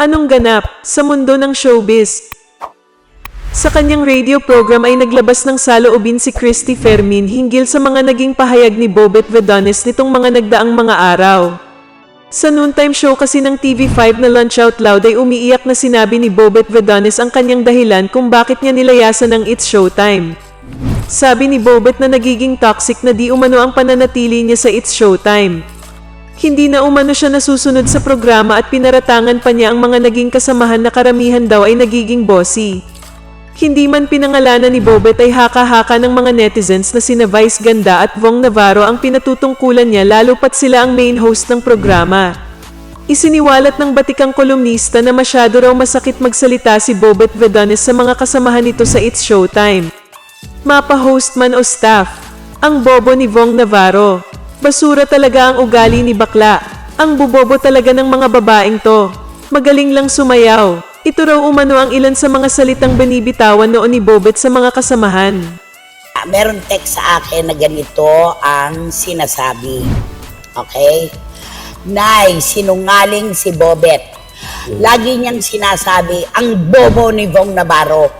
Anong ganap sa mundo ng showbiz? Sa kanyang radio program ay naglabas ng saloobin si Christy Fermin hinggil sa mga naging pahayag ni Bobet Vedones nitong mga nagdaang mga araw. Sa noontime show kasi ng TV5 na Lunch Out Loud ay umiiyak na sinabi ni Bobet Vedones ang kanyang dahilan kung bakit niya nilayasan ng It's Showtime. Sabi ni Bobet na nagiging toxic na di umano ang pananatili niya sa It's Showtime. Hindi na umano siya nasusunod sa programa at pinaratangan pa niya ang mga naging kasamahan na karamihan daw ay nagiging bossy. Hindi man pinangalanan ni Bobet ay haka-haka ng mga netizens na sina Vice Ganda at Vong Navarro ang pinatutungkulan niya lalo pat sila ang main host ng programa. Isiniwalat ng batikang kolumnista na masyado raw masakit magsalita si Bobet Vedones sa mga kasamahan nito sa It's Showtime. Mapa-host man o staff, ang bobo ni Vong Navarro. Basura talaga ang ugali ni bakla. Ang bubobo talaga ng mga babaeng to. Magaling lang sumayaw. Ito raw umano ang ilan sa mga salitang binibitawan noon ni Bobet sa mga kasamahan. Ah, meron text sa akin na ganito ang sinasabi. Okay? Nay, sinungaling si Bobet. Lagi niyang sinasabi, ang bobo ni Vong Navarro.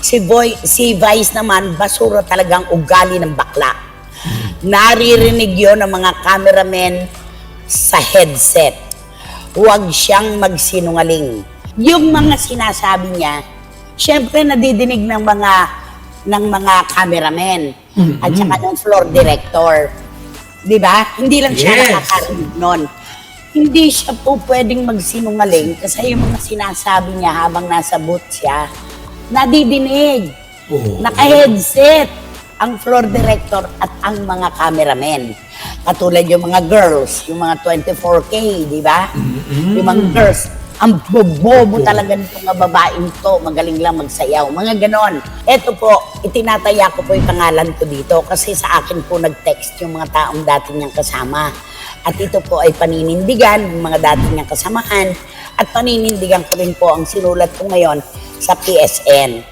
Si, Boy, si Vice naman, basura talagang ugali ng bakla. Naririnig yon ng mga cameramen sa headset. Huwag siyang magsinungaling. Yung mga sinasabi niya, syempre nadidinig ng mga ng mga cameramen at saka ng floor director. 'Di ba? Hindi lang siya Yes. nakakarinig nun. Hindi siya po pwedeng magsinungaling kasi yung mga sinasabi niya habang nasa booth siya, nadidinig. Oo. Naka-headset ang floor director at ang mga cameramen. Katulad yung mga girls, yung mga 24K, di ba? Yung mga girls, ang bobobo talaga nitong mga babaeng to, magaling lang magsayaw, mga ganon. Eto po, itinataya ko po yung pangalan ko dito kasi sa akin po nag-text yung mga taong dati niyang kasama. At ito po ay paninindigan ng mga dati niyang kasamahan at paninindigan ko rin po ang sinulat ko ngayon sa PSN.